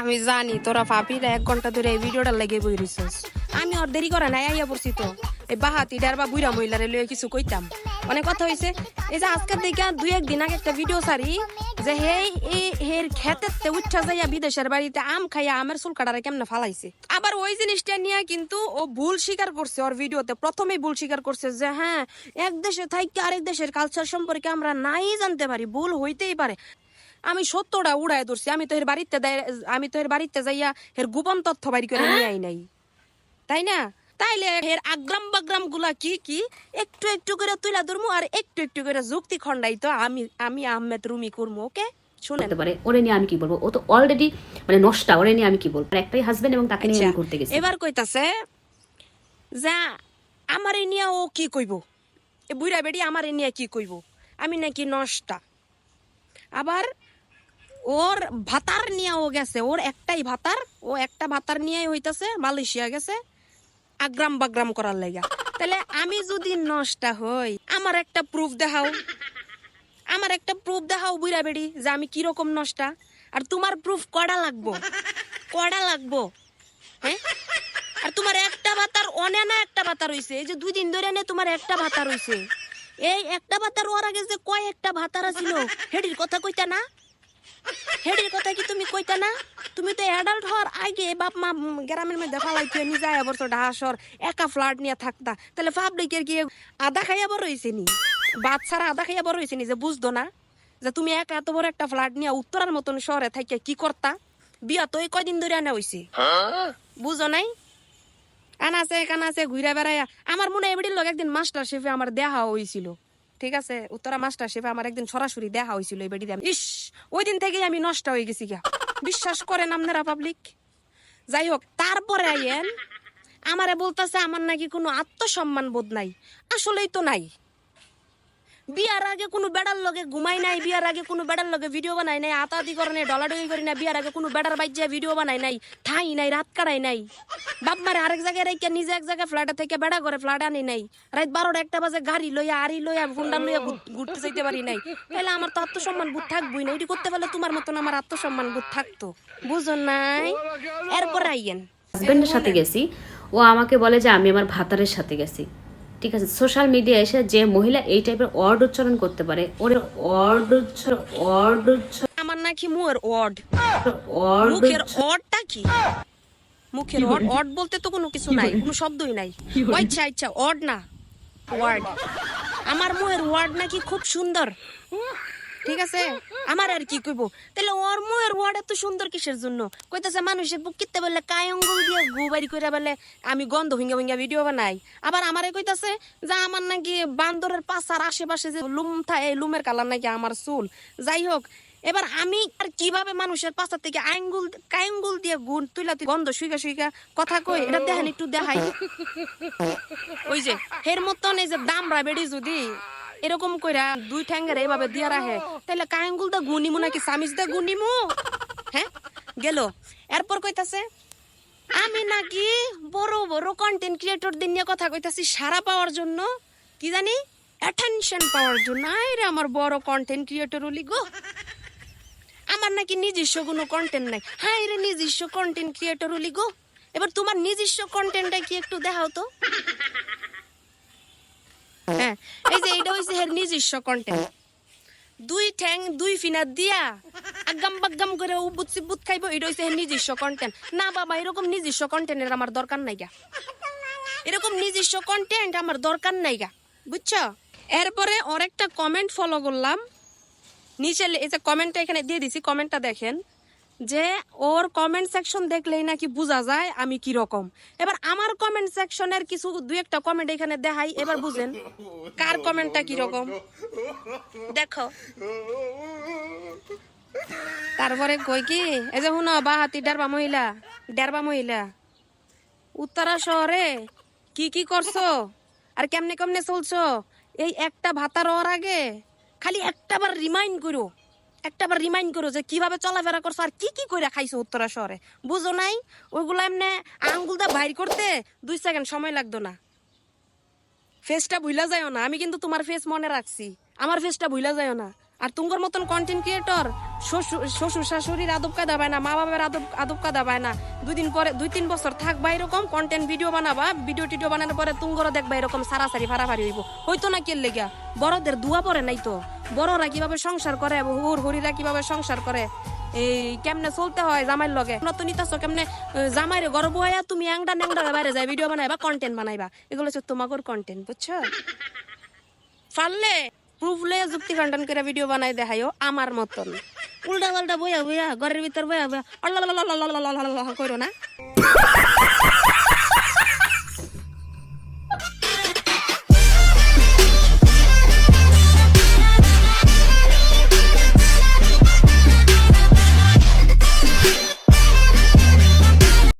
আমি জানি, তোরা পাপিরা এক ঘণ্টা ধরে এই ভিডিওটা লেগে বই রইছস আমি ওর দেরি করে নাই, আইয়া পড়ছি তো। এই বাহাতি ডার বা বুইরা মহিলারে লয়ে কিছু কইতাম। অনেক কথা হইছে। এই যে আজকের দিকে দুই একদিন আগে একটা ভিডিও সারি যে এই হের খেতেতে উচ্ছা যাইয়া বিদেশের বাড়িতে আম খাইয়া আমের চুল কাটারে কেমনে ফালাইছে। আবার ওই জিনিসটা নিয়ে কিন্তু ও ভুল স্বীকার করছে ওর ভিডিওতে। প্রথমেই ভুল স্বীকার করছে যে হ্যাঁ এক দেশে থাইকে আরেক দেশের কালচার সম্পর্কে আমরা নাই জানতে পারি, ভুল হইতেই পারে। আমি সত্যটা উড়ায় ধরছি। আমি তো এর বাড়িতে আমি তো এর বাড়িতে যাইয়া এর গোপন তথ্য বাইর করে নিয়ে আই নাই। তাই না? তাইলে এর আগ্রাম বাগ্রামগুলা কি কি? একটু একটু করে তুইলা ধরমু আর একটু একটু করে যুক্তি খন্ডাই তো আমি আমি আহমেদ রুমি করব ওকে? শুনেন। পারে ওরে নিয়ে আমি কি বলব? ও তো অলরেডি মানে নষ্টা ওরে নিয়ে আমি কি বলব? একটাই হাজবেন্ড এবং তাকে নিয়ে আমি আচ্ছা, ঘুরতে গেছি। এবার কইতাছে যা আমার এই নিয়ে ও কি কইব? এ বুড়া বেড়ি আমার এই নিয়ে কি কইব? আমি নাকি নষ্টা। আবার ওর ভাতার নিয়ে ও গেছে, ওর একটাই ভাতার, ও একটা ভাতার নিয়ে হইতাছে, মালয়েশিয়া গেছে, আগ্রাম বাগ্রাম করার লাগা। তাহলে আমি যদি নষ্টা হই, আমার একটা প্রুফ দেখাও। আমার একটা প্রুফ দেখাও বুড়া বেড়ি, যে আমি কীরকম নষ্টা। আর তোমার প্রুফ কড়া লাগবো? কড়া লাগবো? হ্যাঁ? আর তোমার একটা ভাতার অনে না একটা ভাতা রইছে এই যে দুই দিন ধরে নে তোমার একটা ভাতা রইছে এই একটা ভাতার ওর আগে যে কয় একটা ভাতারা ছিল হেডির কথা কইতা না? হেডির কথা কি তুমি কইতা না? তুমি তো অ্যাডাল্ট হওয়ার আগে বাপ, মা গ্রামের মধ্যে ফালাইতে নিজে আবার তো ঢাসর একা ফ্ল্যাট নিয়ে থাকতা। তাহলে পাবলিকের কি আদা খাইয়া বড় হইছে নি? বাচ্চারা আদা খাইয়া বড় হইছে নি যে বুঝতো না? যে তুমি একা এত বড় একটা ফ্ল্যাট নিয়ে উত্তরার মতন শহরে থাকে কি করতা বিয়া তো কয়দিন ধরে আনা হইছে বুঝো নাই? আনাছে, কানাছে ঘুরে বেড়াইয়া। আমার মনে হয় এবারের লোক একদিন মাস্টার শেফে আমার দেখা হয়েছিল ঠিক আছে? উত্তরা মাস্টার শেফে আমার একদিন সরাসরি দেখা হয়েছিল এই বেডিতে ইস, ওই দিন থেকেই আমি নষ্ট হয়ে গেছি গা বিশ্বাস করেন আপনারা পাবলিক যাই হোক, তারপরে আইয়েন, আমারে বলতেছে আমার নাকি কোনো আত্মসম্মান বোধ নাই। আসলেই তো নাই। বিয়ার আগে কোনো বেড়ার লগে ঘুমাই নাই, বিয়ার আগে কোনো বেড়ার লগে ভিডিও বানাই নাই আতাদি করে নাই ডলাডলি করি না বিয়ার আগে কোনো বেড়ার বাইজা ভিডিও বানাই নাই, ঠাই নাই, রাত কাটাই নাই। বাপ মারে আরেক জায়গায় রেখে নিজে এক জায়গায় ফ্ল্যাটে থেকে বেড়া করে ফ্ল্যাট আনি নাই। রাত বারোটা একটা বাজে গাড়ি লইয়া, আড়ি লইয়া ফুন্ডা লইয়া ঘুরতে যাইতে পারি নাই। তাহলে আমার তো আত্মসম্মান বোধ থাকবই না, এটি করতে পারলে তোমার মতন আমার আত্মসম্মান বোধ থাকতো। বুঝো নাই? এরপর আইয়েন। হাজবেন্ডের সাথে গেছি। ও আমাকে বলে যে আমি আমার ভাতারের সাথে গেছি। ঠিক আছে সোশ্যাল মিডিয়া এসে যে মহিলা এই টাইপের ওয়ার্ড উচ্চারণ করতে পারে ওর ওয়ার্ড উচ্চারণ ওয়ার্ড উচ্চারণ আমার নাকি মুয়ের ওয়ার্ড ওয়ার্ড মুখের ওয়ার্ডটা কি? মুখের অড ওয়ার্ড বলতে তো কোনো কিছু নাই কোনো শব্দই নাই। আচ্ছা আচ্ছা ওয়ার্ড না ওয়ার্ড আমার মুহের ওয়ার্ড নাকি খুব সুন্দর। ঠিক আছে? আমার আর কি কইব? তাহলে ওর মুহের ওয়ার্ড এত সুন্দর কিসের জন্য? কইতাছে মানুষের বুক কিতে বলে কায় দিয়ে গু বাড়ি করে বলে আমি গন্ধ হিঙ্গা হিঙ্গা ভিডিও বানাই। আবার আমারে কইতাছে যে আমার নাকি বান্দরের পাশার আশেপাশে যে লুম থাকে এই লুমের কালার নাকি আমার চুল। যাই হোক এবার আমি আর কীভাবে মানুষের পাশা থেকে আঙ্গুল কাঙ্গুল দিয়ে গুণ তুইলা তুই গন্ধ শুইকা শুইকা কথা কই এটা দেখেন একটু দেখাই। ওই যে এর মতন এই যে দামরা বেড়ি যদি এরকম কইরা দুই ঠ্যাঙ্গের এইভাবে দিয়া রাখে। তাহলে কাঙ্গুল দা গুনিমু নাকি সামিজ দা গুনিমু? হ্যাঁ? গেল। এরপর কইতাছে, আমি নাকি বড় বড় কন্টেন্ট ক্রিয়েটর দিন নিয়ে কথা কইতাছি সারা পাওয়ার জন্য। কি জানি? অ্যাটেনশন পাওয়ার জন্য। আরে আমার বড় কন্টেন্ট ক্রিয়েটর হলি গো। আমার নাকি নিজস্ব কোনো কন্টেন্ট নাই। হ্যাঁ রে নিজস্ব কন্টেন্ট ক্রিয়েটর হলি গো। এবার তোমার নিজস্ব কন্টেন্টটা কি একটু দেখাও তো। হ্যাঁ। এই যে হইছে এর নিজস্ব কন্টেন্ট দুই ঠ্যাং, দুই দিয়া আগাম বাগাম করে সিবুত এটা হইছে নিজস্ব কন্টেন্ট না বাবা, এরকম নিজস্ব কন্টেন্টের আমার দরকার নাই গা। এরকম নিজস্ব কন্টেন্ট আমার দরকার নাই গা, বুঝছ? এরপরে ওর একটা কমেন্ট ফলো করলাম। নিচে এই যে কমেন্টটা এখানে দিয়ে দিছি কমেন্টটা দেখেন। যে ওর কমেন্ট সেকশন দেখলেই নাকি বোঝা যায় আমি কি রকম। এবার আমার কমেন্ট সেকশনের কিছু দুই একটা কমেন্ট এখানে দেখাই, এবার বুঝেন কার কমেন্টটা কি রকম। দেখো। তারপরে কই কি? এই যে শুনো বাহাতি ডারবা মহিলা ডারবা মহিলা। উত্তরা শহরে কি কি করছ? আর কেমনে কেমনে চলছো? এই একটা ভাতার ওর আগে খালি একটাবার রিমাইন্ড করো। একটাবার রিমাইন্ড করো যে কীভাবে চলাফেরা করছ আর কি কি করে খাইছো উত্তরা শহরে। বুঝো নাই? ওইগুলো এমনি আঙ্গুলটা বাইর করতে দুই সেকেন্ড সময় লাগতো না। ফেসটা ভুলা যায়ও না। আমি কিন্তু তোমার ফেস মনে রাখছি। আমার ফেসটা ভুলা যায়ও না। আর তুঙ্গর মতন কন্টেন্ট ক্রিয়েটর শ্বশুর শাশুড়ির আদব কাদা পায় না মা বাবার আদব আদব কাদা পায় না দুই দিন পরে দুই তিন বছর থাকবা এরকম কন্টেন্ট ভিডিও বানাবা ভিডিও টিডিও বানানোর পরে তুঙ্গরও দেখবা এরকম সারাসারি ফারাফারি হইব। হইতো না কে লেগা বড়দের দুয়া পরে নাই তো। বড়রা কীভাবে সংসার করে, হুর হরিরা কীভাবে সংসার করে? এই কেমনে চলতে হয় জামাইর লগে? নতুন নিতাছো কেমনে জামাইরে গর্ব হইয়া তুমি অ্যাংডা ন্যাংডা বাইরে যায় ভিডিও বানাইবা কন্টেন্ট বানাইবা। এগুলো হচ্ছে তোমাগর কন্টেন্ট বুঝছ? পারলে প্রুফ লয়ে যুক্তি খণ্ডন করে ভিডিও বানাই দেখাইও আমার মতন উল্টা পাল্টা বইয়া বইয়া ঘরের ভিতর বইয়া বইয়া করো না